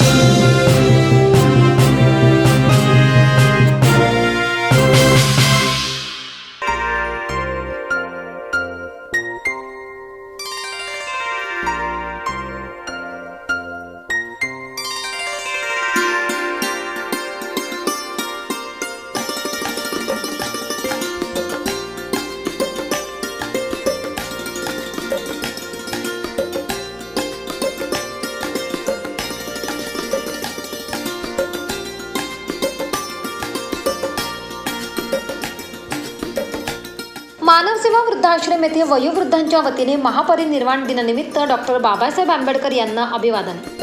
मानव सेवा वृद्धाश्रम येथे वयोवृद्धांच्या वतीने महापरिनिर्वाण दिनानिमित्त डॉक्टर बाबासाहेब आंबेडकर यांना अभिवादन.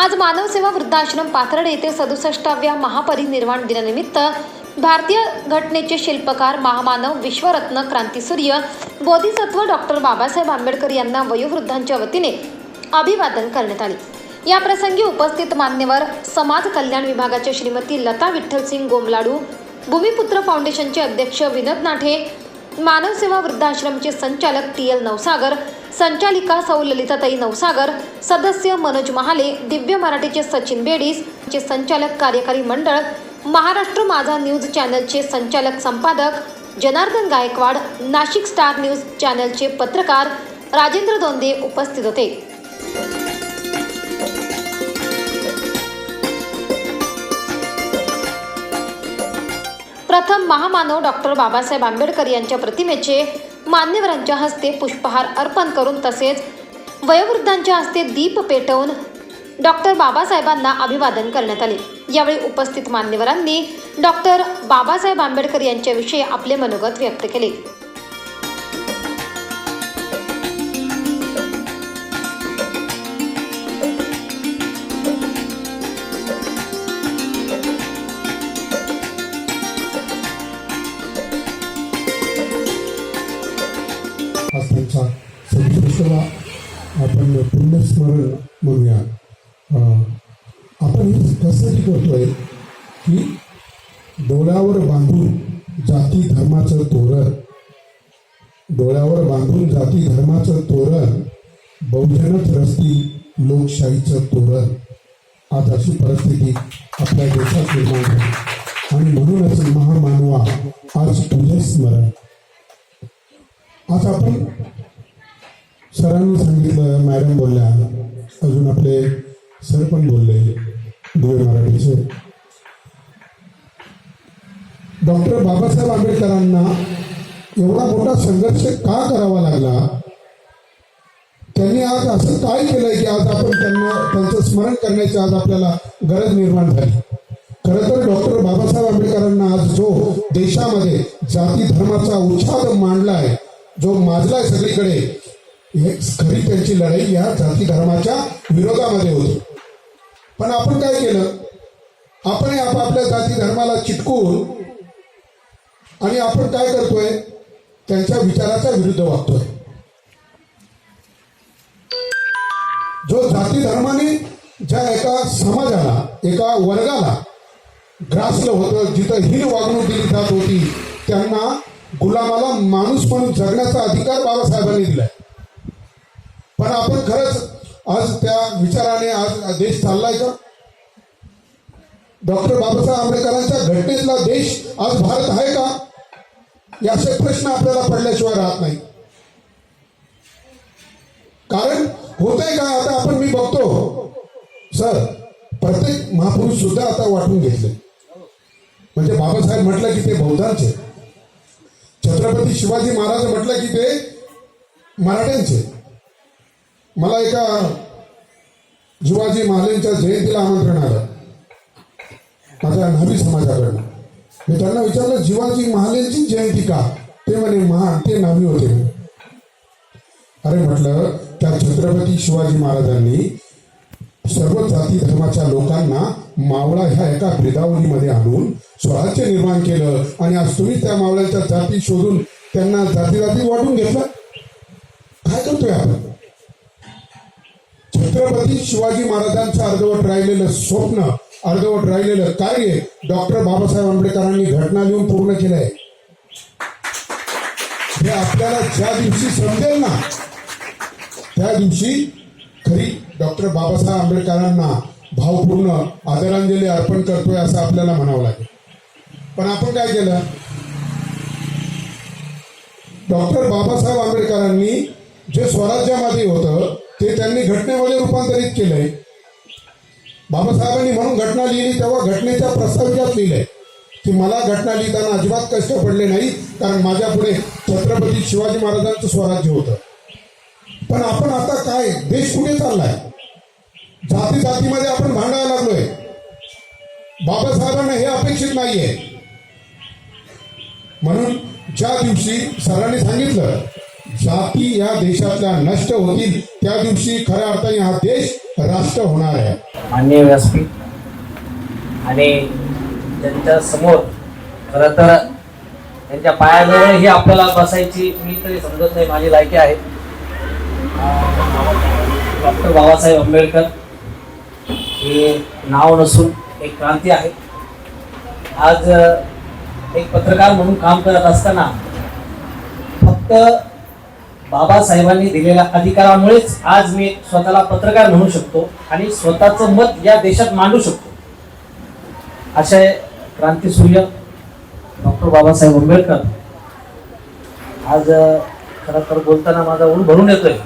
आज मानव सेवा वृद्धाश्रम पाथर्डे येथे सदुसष्टाव्या महापरिनिर्वाण दिनानिमित्त भारतीय घटनेचे शिल्पकार महामानव विश्वरत्न क्रांतीसूर्य बोधिसत्व डॉक्टर बाबासाहेब आंबेडकर यांना वयोवृद्धांच्या वतीने अभिवादन करण्यात आले. या प्रसंगी उपस्थित मान्यवर समाज कल्याण विभागाच्या श्रीमती लता विठ्ठलसिंग गोमलाडू भूमिपुत्र फाउंडेशनचे अध्यक्ष विनोद नाठे मानव सेवा वृद्धाश्रमचे संचालक टी एल नवसागर संचालिका सौ ललिताताई नवसागर सदस्य मनोज महाले दिव्य मराठीचे सचिन बेडीस चे संचालक कार्यकारी मंडळ महाराष्ट्र माझा न्यूज चॅनलचे संचालक संपादक जनार्दन गायकवाड नाशिक स्टार न्यूज चॅनलचे पत्रकार राजेंद्र दोंदे उपस्थित होते. प्रथम महामानव डॉक्टर बाबासाहेब आंबेडकर यांच्या प्रतिमेचे मान्यवरांच्या हस्ते पुष्पहार अर्पण करून तसेच वयोवृद्धांच्या हस्ते दीप पेटवून डॉक्टर बाबासाहेबांना अभिवादन करण्यात आले. यावेळी उपस्थित मान्यवरांनी डॉक्टर बाबासाहेब आंबेडकर यांच्याविषयी आपले मनोगत व्यक्त केले. आपण हे करतोय की डोळ्यावर बांधून जाती धर्माचं तोरण. डोळ्यावर बांधून जाती धर्माचं तोरण बहुजनच रस्ती लोकशाहीचं तोरण. आज अशी परिस्थिती आपल्या देशात निर्माण झाली. आणि म्हणूनच महामानवा आज तुझे स्मरण. आज आपण सरांनी सांगितलं मॅडम बोलल्या अजून आपले सर पण बोलले. डॉक्टर बाबासाहेब आंबेडकरांना एवढा मोठा संघर्ष का करावा लागला? त्यांनी आज असं काय केलंय की आज आपण त्यांना त्यांचं स्मरण करण्याची आज आपल्याला गरज निर्माण झाली? खरं तर डॉक्टर बाबासाहेब आंबेडकरांना आज जो देशामध्ये जाती धर्माचा उच्छाद मांडलाय जो माजलाय सगळीकडे हे खरी त्यांची लढाई या जाती धर्माच्या विरोधामध्ये होती. पण आपण काय केलं? आपण आपापल्या जाती धर्माला चिटकून आणि आपण काय करतोय? त्यांच्या विचाराच्या विरुद्ध वागतोय. जो जाती धर्माने ज्या एका समाजाला एका वर्गाला ग्रासलं होतं जिथं हीन वागणूक दिली जात होती त्यांना गुलामाला माणूस म्हणून जगण्याचा अधिकार बाबासाहेबांनी दिलाय. पण आपण खरंच आज त्या विचाराने आज देश चाललाय का? डॉक्टर बाबासाहेब आंबेडकरांच्या घटनेतला देश आज भारत आहे का? याचे प्रश्न आपल्याला पडल्याशिवाय राहत नाही. कारण होतंय का? आता आपण मी बघतो. सर प्रत्येक महापुरुष सुद्धा आता वाटून घेतले. म्हणजे बाबासाहेब म्हटलं की ते बौद्धांचे. छत्रपती शिवाजी महाराज म्हटलं की ते मराठ्यांचे. मला एका जुवाजी महाराजांच्या जयंतीला आमंत्रण आलं. माझ्या न्हावी समाजाकडनं. मी त्यांना विचारलं जिवाजी महालेंची जयंती का? ते म्हणे महा ते न्हावी होते. अरे म्हटलं त्या छत्रपती शिवाजी महाराजांनी सर्व जाती धर्माच्या लोकांना मावळा ह्या एका भेदावलीमध्ये आणून स्वराज्य निर्माण केलं. आणि आज तुम्ही त्या मावळ्याच्या जाती शोधून त्यांना जाती जाती वाटून घेतलं. काय करतोय आपण? छत्रपती शिवाजी महाराजांचं अर्धवट राहिलेलं स्वप्न अर्धवट राहिलेलं कार्य डॉक्टर बाबासाहेब आंबेडकरांनी घटना लिहून पूर्ण केलंय हे आपल्याला ज्या दिवशी समजेल ना त्या दिवशी खरी डॉक्टर बाबासाहेब आंबेडकरांना भावपूर्ण आदरांजली अर्पण करतोय असं आपल्याला म्हणावं लागेल. पण आपण काय केलं? डॉक्टर बाबासाहेब आंबेडकरांनी जे स्वराज्यामध्ये होतं ते त्यांनी घटनेमध्ये रूपांतरित केलंय. बाबासाहेबांनी म्हणून घटना लिहिली तेव्हा घटनेच्या प्रस्ताविकात लिहिलंय की मला घटना लिहिताना अजिबात कष्ट पडले नाही कारण माझ्या पुढे छत्रपती शिवाजी महाराजांचं स्वराज्य होतं. पण आपण आता काय? देश कुठे चाललाय? जाती जातीमध्ये आपण भांडायला लागलोय. बाबासाहेबांना हे अपेक्षित नाहीये. म्हणून ज्या दिवशी सरांनी सांगितलं जाती या देशातल्या नष्ट होतील त्या दिवशी खऱ्या अर्थाने हा देश राष्ट्र होणार आहे. मान्य व्यासपीठ आणि त्यांच्यासमोर खरं तर त्यांच्या पायाजवळ ही आपल्याला बसायची मी तरी समजत नाही माझी लायकी आहे. डॉक्टर बाबासाहेब आंबेडकर हे नाव नसून एक क्रांती आहे. आज एक पत्रकार म्हणून काम करत असताना फक्त बाबासाहेबांनी दिलेल्या अधिकारामुळेच आज मी स्वतःला पत्रकार म्हणू शकतो आणि स्वतःचं मत या देशात मांडू शकतो. असे क्रांतीसूर्य डॉक्टर बाबासाहेब आंबेडकर. आज खरं तर बोलताना माझा ऊन भरून येतोय.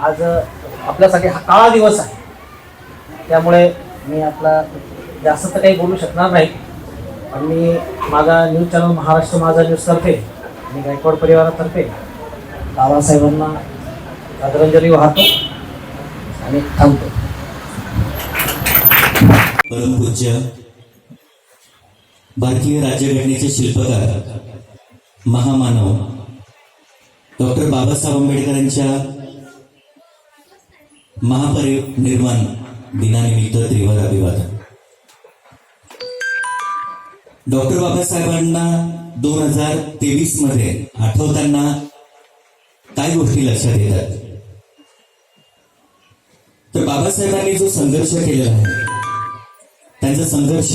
आज आपल्यासाठी हा काळा दिवस आहे. त्यामुळे मी आपला जास्त तर काही बोलू शकणार नाही. पण मी माझा न्यूज चॅनल महाराष्ट्र माझा न्यूजतर्फे आणि गायकवाड परिवारातर्फे बाबासाहेबांना आदरांजली वाहतो आणि थांबतो. परमपूज्य भारतीय राज्यघटनेचे शिल्पकार महामानव डॉक्टर बाबासाहेब आंबेडकरांच्या महापरिनिर्वाण दिनानिमित्त त्रिवार अभिवादन. डॉक्टर बाबासाहेबांना दोन हजार तेवीसमध्ये आठवताना काय गोष्टी लक्षात येतात? तर बाबासाहेबांनी जो संघर्ष केलेला आहे त्यांचा संघर्ष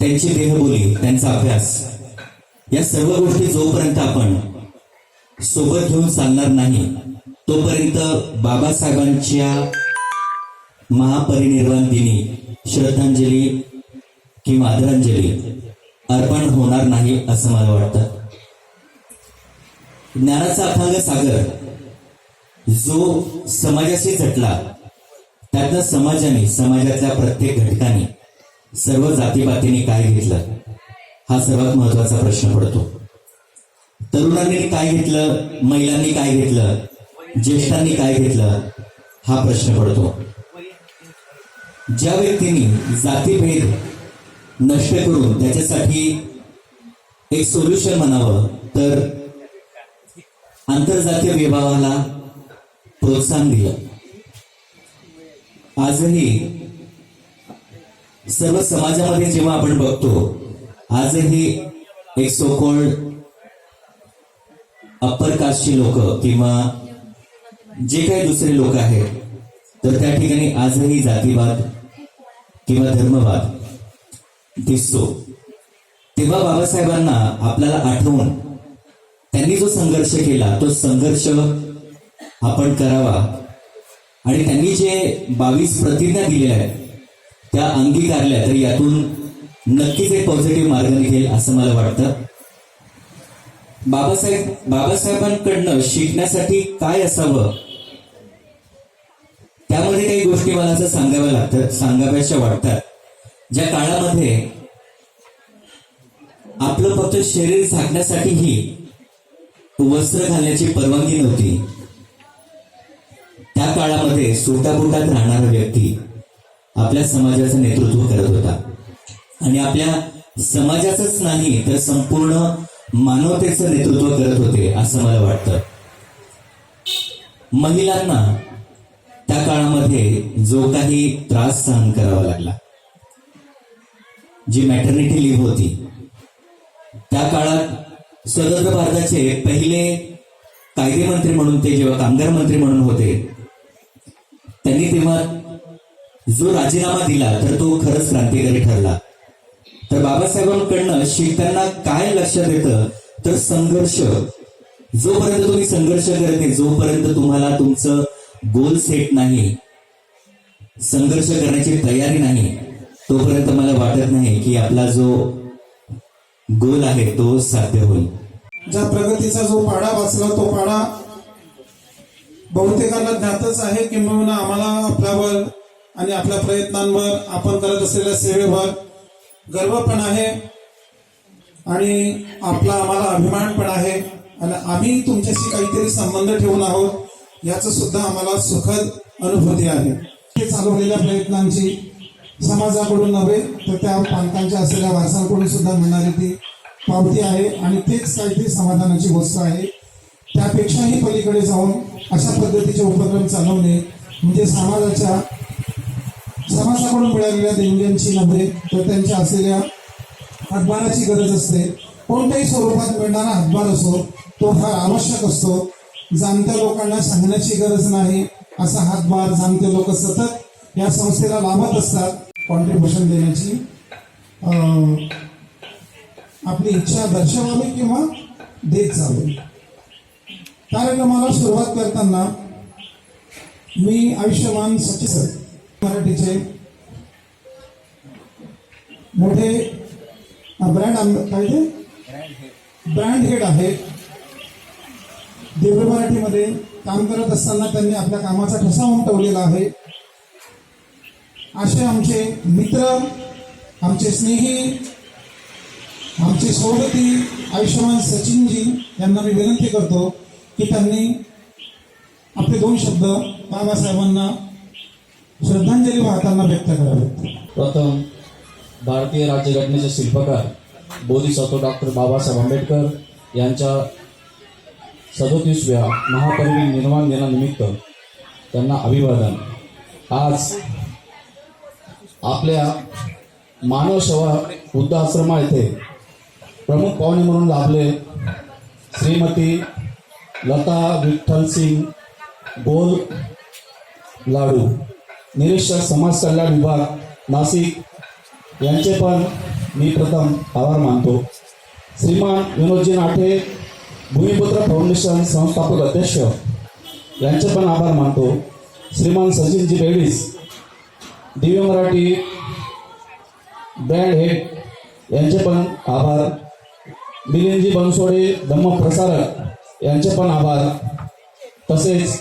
त्यांची देहबोली त्यांचा अभ्यास या सर्व गोष्टी जोपर्यंत आपण सोबत घेऊन चालणार नाही तोपर्यंत बाबासाहेबांच्या महापरिनिर्वाण दिनी श्रद्धांजली किंवा आदरांजली अर्पण होणार नाही असं मला वाटतं. ज्ञानाचा अथांग सागर जो समाजाशी झटला त्यातनं समाजाने समाजातल्या प्रत्येक घटकाने सर्व जातीपातीने काय घेतलं? हा सर्वात महत्त्वाचा प्रश्न पडतो. तरुणांनी काय घेतलं? महिलांनी काय घेतलं? ज्येष्ठांनी काय घेतलं? हा प्रश्न पडतो. ज्या व्यक्तींनी जातीभेद नष्ट करून त्याच्यासाठी एक सोल्युशन म्हणावं तर आंतरजातीय विभावाला प्रोत्साहन दिलं. आजही सर्व समाजामध्ये जेव्हा आपण बघतो आजही एक सोकोल्ड अप्पर कास्टची लोक किंवा जे काही दुसरे लोक आहेत तर त्या ठिकाणी आजही जातीवाद किंवा धर्मवाद दिसतो. तेव्हा बाबासाहेबांना आपल्याला आठवून त्यांनी जो संघर्ष केला तो संघर्ष आपण करावा. आणि त्यांनी जे बावीस प्रतिज्ञा दिल्या आहेत त्या अंगीकारल्या तर यातून नक्कीच एक पॉझिटिव्ह मार्ग निघेल असं मला वाटतं. बाबासाहेब बाबासाहेबांकडनं शिकण्यासाठी काय असावं? त्यामध्ये काही गोष्टी मला असं सांगाव्या लागतात सांगाव्याशा वाटतात. ज्या काळामध्ये आपलं फक्त शरीर झाकण्यासाठीही वस्त्र घालण्याची परवानगी नव्हती. त्या काळामध्ये सुटाबुटात राहणारा व्यक्ती आपल्या समाजाचं नेतृत्व करत होता. आणि आपल्या समाजाचंच नाही तर संपूर्ण मानवतेचं नेतृत्व करत होते असं मला वाटतं. महिलांना त्या काळामध्ये जो काही त्रास सहन करावा लागला जी मॅटर्निटी लिव्ह होती स्वतंत्र भारताचे पहिले कायदे मंत्री म्हणून ते जेव्हा कामगार मंत्री म्हणून होते त्यांनी तेव्हा जो राजीनामा दिला तर तो खरंच क्रांतिकारी ठरला. तर बाबासाहेबांकडनं शिकताना काय लक्षात येतं तर संघर्ष. जोपर्यंत तुम्ही संघर्ष करत नाही जोपर्यंत तुम्हाला तुमचं गोल सेट नाही संघर्ष करण्याची तयारी नाही तोपर्यंत मला वाटत नाही की आपला जो गोल आहे तो साध्य होईल. ज्या प्रगतीचा जो पाडा वाचला तो पाडा बहुतेकांना ज्ञातच आहे किंबहुना आम्हाला आपल्यावर आणि आपल्या प्रयत्नांवर आपण करत असलेल्या सेवेवर गर्व पण आहे आणि आपला आम्हाला अभिमान पण आहे. आणि आम्ही तुमच्याशी काहीतरी संबंध ठेवून आहोत याचं सुद्धा आम्हाला सुखद अनुभूती आहे. हे चालवलेल्या प्रयत्नांची समाजाकडून नव्हे तर त्या पालकांच्या असलेल्या वारसांकडून सुद्धा मिळणारी ती पावती आहे आणि तेच काहीतरी समाधानाची गोष्ट आहे. त्यापेक्षाही पलीकडे जाऊन अशा पद्धतीचे उपक्रम चालवणे म्हणजे समाजाच्या समाजाकडून मिळालेल्या देणग्यांची नव्हे तर त्यांच्या असलेल्या हातभाराची गरज असते. कोणत्याही स्वरूपात मिळणारा हातभार असो तो फार आवश्यक असतो. जाणत्या लोकांना सांगण्याची गरज नाही असा हातभार जाणते लोक सतत या संस्थेला लाभत असतात. कॉन्ट्रीब्युशन देण्याची आपली इच्छा दर्शवावी किंवा देत जावी. कार्यक्रमाला सुरुवात करताना मी आयुष्यमान सचिव सर मराठीचे मोठे ब्रँड काय ते? ब्रँड हेड आहे. देवळ मराठीमध्ये काम करत असताना त्यांनी आपल्या कामाचा ठसा उमटवलेला आहे. असे आमचे मित्र आमचे स्नेही आमचे सोबती आयुष्यमान सचिनजी यांना मी विनंती करतो की त्यांनी आपले दोन शब्द बाबासाहेबांना श्रद्धांजली वाहताना व्यक्त करावेत प्रथम भारतीय राज्यघटनेचे शिल्पकार बोधिसत्व डॉक्टर बाबासाहेब आंबेडकर यांच्या सदोतीसव्या महापरिनिर्वाण दिनानिमित्त त्यांना अभिवादन. आज आपल्या मानव सेवा वृद्धाश्रमा येथे प्रमुख पाहुणे म्हणून लाभले श्रीमती लता विठ्ठल सिंग गोल लाडू. निरीक्षक समाज कल्याण विभाग नाशिक. यांचे पण मी प्रथम आभार मानतो. श्रीमान विनोदजी नाठे भूमिपुत्र फाउंडेशन संस्थापक अध्यक्ष यांचे पण आभार मानतो. श्रीमान सचिनजी बेडीस दिव्य मराठी ब्रँड हेड यांचे पण आभार मिलिंदजी बनसोडे धम्म प्रसारक यांचे पण आभार. तसेच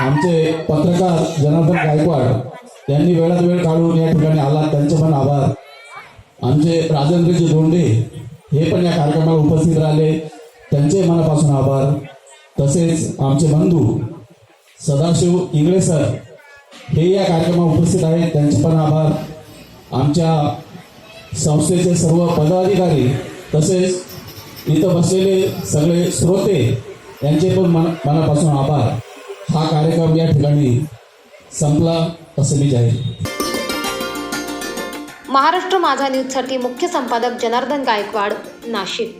आमचे पत्रकार जनार्दन गायकवाड यांनी वेळात वेळ काढून या ठिकाणी आला त्यांचे पण आभार. आमचे राजेंद्रजी धोंडे हे पण या कार्यक्रमाला उपस्थित राहिले त्यांचे मनापासून आभार. तसेच आमचे बंधू सदाशिव इंगळे सर हे या कार्यक्रमात उपस्थित आहेत त्यांचे पण आभार. आमच्या संस्थेचे सर्व पदाधिकारी तसेच इथं बसलेले सगळे श्रोते यांचे पण मन मनापासून आभार. हा कार्यक्रम या ठिकाणी संपला असं मी जाहीर. महाराष्ट्र माझा न्यूजसाठी मुख्य संपादक जनार्दन गायकवाड नाशिक.